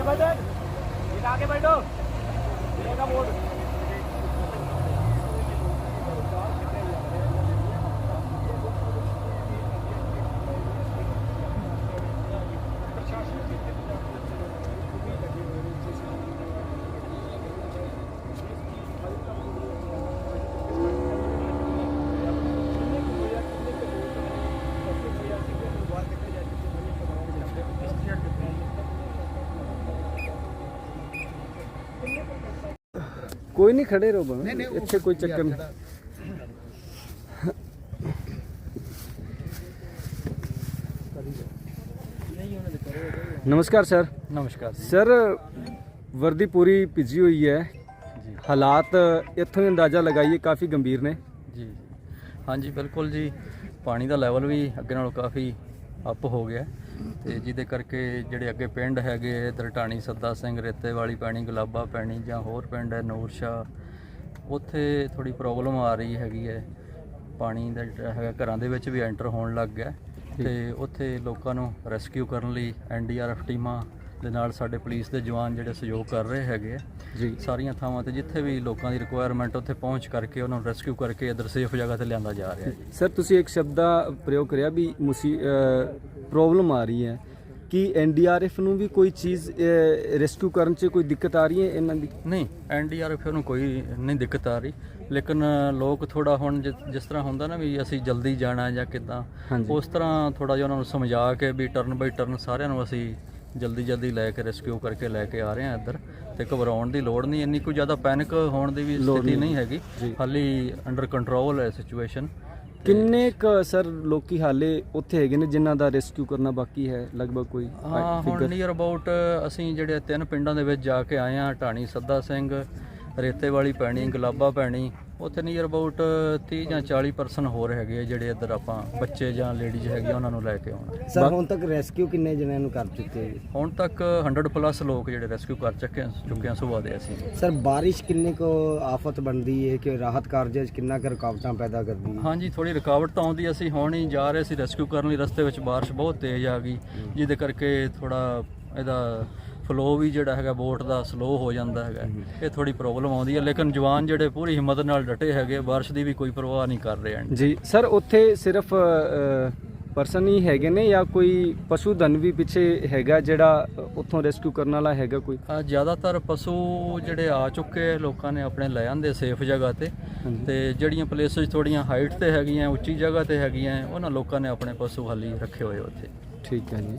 इधर आगे बैठो मिलेगा ਕੋਈ ਨਹੀਂ ਖੜੇ ਰਹੋ ਭਾਵੇਂ ਇੱਥੇ ਕੋਈ ਚੱਕਰ ਨਹੀਂ। ਨਮਸਕਾਰ ਸਰ। ਨਮਸਕਾਰ ਸਰ ਵਰਦੀ ਪੂਰੀ ਭਿੱਜੀ ਹੋਈ ਹੈ। ਜੀ। ਹਾਲਾਤ ਇੱਥੋਂ ਹੀ ਅੰਦਾਜ਼ਾ ਲਗਾਈਏ ਕਾਫੀ ਗੰਭੀਰ ਨੇ। ਜੀ ਹਾਂਜੀ ਬਿਲਕੁਲ ਜੀ। ਪਾਣੀ ਦਾ ਲੈਵਲ ਵੀ ਅੱਗੇ ਨਾਲੋਂ ਕਾਫੀ ਅਪ ਹੋ ਗਿਆ। ਤੇ ਜਿਹਦੇ ਕਰਕੇ ਜਿਹੜੇ ਅੱਗੇ ਪਿੰਡ ਹੈਗੇ ਦਰਟਾਣੀ ਸੱਦਾ ਸਿੰਘ ਰੇਤੇ ਵਾਲੀ ਪਾਣੀ ਗੁਲਾਬਾ ਪੈਣੀ ਜਾਂ ਹੋਰ ਪਿੰਡ ਹੈ ਨੂਰਸ਼ਾ ਉੱਥੇ ਥੋੜੀ ਪ੍ਰੋਬਲਮ ਆ ਰਹੀ ਹੈਗੀ ਹੈ। ਪਾਣੀ ਦਾ ਜਿਹੜਾ ਹੈਗਾ ਘਰਾਂ ਦੇ ਵਿੱਚ ਵੀ ਐਂਟਰ ਹੋਣ ਲੱਗ ਗਿਆ। ਤੇ ਉੱਥੇ ਲੋਕਾਂ ਨੂੰ ਰੈਸਕਿਊ ਕਰਨ ਲਈ ਐਨਡੀਆਰਐਫ ਟੀਮਾਂ ਦੇ ਨਾਲ ਸਾਡੇ ਪੁਲਿਸ ਦੇ ਜਵਾਨ ਜਿਹੜੇ ਸਹਿਯੋਗ ਕਰ ਰਹੇ ਹੈਗੇ ਆ ਜੀ। ਸਾਰੀਆਂ ਥਾਵਾਂ ਤੇ ਜਿੱਥੇ ਵੀ ਲੋਕਾਂ ਦੀ ਰਿਕੁਆਇਰਮੈਂਟ ਉੱਥੇ ਪਹੁੰਚ ਕਰਕੇ ਉਹਨਾਂ ਨੂੰ ਰੈਸਕਿਊ ਕਰਕੇ ਇਧਰ ਸੇਫ ਜਗ੍ਹਾ ਤੇ ਲਿਆਂਦਾ ਜਾ ਰਿਹਾ ਜੀ। ਸਰ ਤੁਸੀਂ ਇੱਕ ਸ਼ਬਦ ਦਾ ਪ੍ਰਯੋਗ ਕਰਿਆ ਵੀ ਮੁਸੀ ਪ੍ਰੋਬਲਮ ਆ ਰਹੀ ਹੈ। ਕਿ ਐਨਡੀਆਰਐਫ ਨੂੰ ਵੀ ਕੋਈ ਚੀਜ਼ ਰੈਸਕਿਊ ਕਰਨ 'ਚ ਕੋਈ ਦਿੱਕਤ ਆ ਰਹੀ ਹੈ ਇਹਨਾਂ ਦੀ? ਨਹੀਂ ਐਨਡੀਆਰਐਫ ਨੂੰ ਕੋਈ ਨਹੀਂ ਦਿੱਕਤ ਆ ਰਹੀ। ਲੇਕਿਨ ਲੋਕ ਥੋੜਾ ਹੁਣ ਜਿਸ ਤਰ੍ਹਾਂ ਹੁੰਦਾ ਨਾ ਵੀ ਅਸੀਂ ਜਲਦੀ ਜਾਣਾ ਜਾਂ ਕਿਦਾਂ। ਉਸ ਤਰ੍ਹਾਂ ਥੋੜਾ ਜਿਹਾ ਉਹਨਾਂ ਨੂੰ ਸਮਝਾ ਕੇ ਵੀ ਟਰਨ ਬਾਈ ਟਰਨ ਸਾਰਿਆਂ ਨੂੰ ਅਸੀਂ ਜਲਦੀ ਜਲਦੀ ਲੈ ਕੇ ਰੈਸਕਿਊ ਕਰਕੇ ਲੈ ਕੇ ਆ ਰਹੇ ਹਾਂ ਇੱਧਰ ਤੇ ਘਬਰਾਉਣ ਦੀ ਲੋੜ ਨਹੀਂ ਇੰਨੀ ਕੋਈ ਜ਼ਿਆਦਾ ਪੈਨਿਕ ਹੋਣ ਦੀ ਵੀ ਸਥਿਤੀ ਨਹੀਂ। ਹੈਗੀ। ਹਾਲੀ ਅੰਡਰ ਕੰਟਰੋਲ ਹੈ ਸਿਚੁਏਸ਼ਨ ਕਿੰਨੇ ਕ ਸਰ ਲੋਕੀ ਹਾਲੇ ਉੱਥੇ ਹੈਗੇ ਨੇ ਜਿਨ੍ਹਾਂ ਦਾ ਰੈਸਕਿਊ ਕਰਨਾ ਬਾਕੀ ਹੈ ਲਗਭਗ ਕੋਈ ਹਾਂ ਹੁਣ ਨੀਅਰ ਅਬਾਊਟ ਅਸੀਂ ਜਿਹੜੇ ਤਿੰਨ ਪਿੰਡਾਂ ਦੇ ਵਿੱਚ ਜਾ ਕੇ ਆਏ ਆ ਢਾਣੀ ਸੱਦਾ ਸਿੰਘ ਰੇਤੇ ਵਾਲੀ ਪੈਣੀ ਗੁਲਾਬਾ ਪੈਣੀ ਉੱਥੇ ਨੀਅਰ ਅਬਾਊਟ 30 ਜਾਂ 40 ਪਰਸਨ ਹੋਰ ਹੈਗੇ ਆ ਜਿਹੜੇ ਇੱਧਰ ਆਪਾਂ ਬੱਚੇ ਜਾਂ ਲੇਡੀਜ਼ ਹੈਗੇ ਉਹਨਾਂ ਨੂੰ ਲੈ ਕੇ ਆਉਣਾ। ਸਰ ਹੁਣ ਤੱਕ ਰੈਸਕਿਊ ਕਿੰਨੇ ਜਣਿਆਂ ਨੂੰ ਕਰ ਚੁੱਕੇ ਜੀ ਹੁਣ ਤੱਕ 100 ਪਲੱਸ ਲੋਕ ਜਿਹੜੇ ਰੈਸਕਿਊ ਕਰ ਚੁੱਕੇ ਚੁੱਕੇ ਆ ਸੁਬਾਹ ਦੇ ਅਸੀਂ। ਸਰ ਬਾਰਿਸ਼ ਕਿੰਨੇ ਕੋ ਆਫਤ ਬਣਦੀ ਹੈ ਕਿ ਰਾਹਤ ਕਾਰਜਾਂ 'ਚ ਕਿੰਨਾ ਕੁ ਰੁਕਾਵਟਾਂ ਪੈਦਾ ਕਰਦੀ ਹੈ ਹਾਂਜੀ ਥੋੜੀ ਰੁਕਾਵਟ ਤਾਂ ਆਉਂਦੀ ਅਸੀਂ ਹੁਣ ਹੀ ਜਾ ਰਹੇ ਸੀ ਰੈਸਕਿਊ ਕਰਨ ਲਈ ਰਸਤੇ ਵਿੱਚ ਬਾਰਿਸ਼ ਬਹੁਤ ਤੇਜ਼ ਆ ਗਈ ਜਿਹਦੇ ਕਰਕੇ ਥੋੜਾ ਇਹਦਾ ਫਲੋ ਵੀ ਜਿਹੜਾ ਹੈਗਾ ਬੋਟ ਦਾ ਸਲੋ ਹੋ ਜਾਂਦਾ ਹੈਗਾ। ਇਹ ਥੋੜੀ ਪ੍ਰੋਬਲਮ ਆਉਂਦੀ ਹੈ ਲੇਕਿਨ ਜਵਾਨ ਜਿਹੜੇ ਪੂਰੀ ਹਿੰਮਤ ਨਾਲ ਡਟੇ ਹੈਗੇ ਬਾਰਿਸ਼ ਦੀ ਵੀ ਕੋਈ ਪਰਵਾਹ ਨਹੀਂ ਕਰ ਰਹੇ ਹਨ ਜੀ ਸਰ ਉੱਥੇ ਸਿਰਫ ਪਰਸਨ ਹੀ ਹੈਗੇ ਨੇ ਜਾਂ ਕੋਈ ਪਸ਼ੂ ਧਨ ਵੀ ਪਿੱਛੇ ਹੈਗਾ ਜਿਹੜਾ ਉੱਥੋਂ ਰੈਸਕਿਊ ਕਰਨ ਵਾਲਾ ਹੈਗਾ ਕੋਈ? ਆ ਜ਼ਿਆਦਾਤਰ ਪਸ਼ੂ ਜਿਹੜੇ ਆ ਚੁੱਕੇ ਲੋਕਾਂ ਨੇ ਆਪਣੇ ਲੈ ਆਂਦੇ ਸੇਫ ਜਗ੍ਹਾ ਤੇ। ਤੇ ਜਿਹੜੀਆਂ ਪਲੇਸਸ ਥੋੜੀਆਂ ਹਾਈਟ ਤੇ ਹੈਗੀਆਂ ਉੱਚੀ ਜਗ੍ਹਾ ਤੇ ਹੈਗੀਆਂ ਉਹਨਾਂ ਲੋਕਾਂ ਨੇ ਆਪਣੇ ਪਸ਼ੂ ਹਾਲੀ ਰੱਖੇ ਹੋਏ ਉੱਥੇ। ਠੀਕ ਹੈ ਜੀ।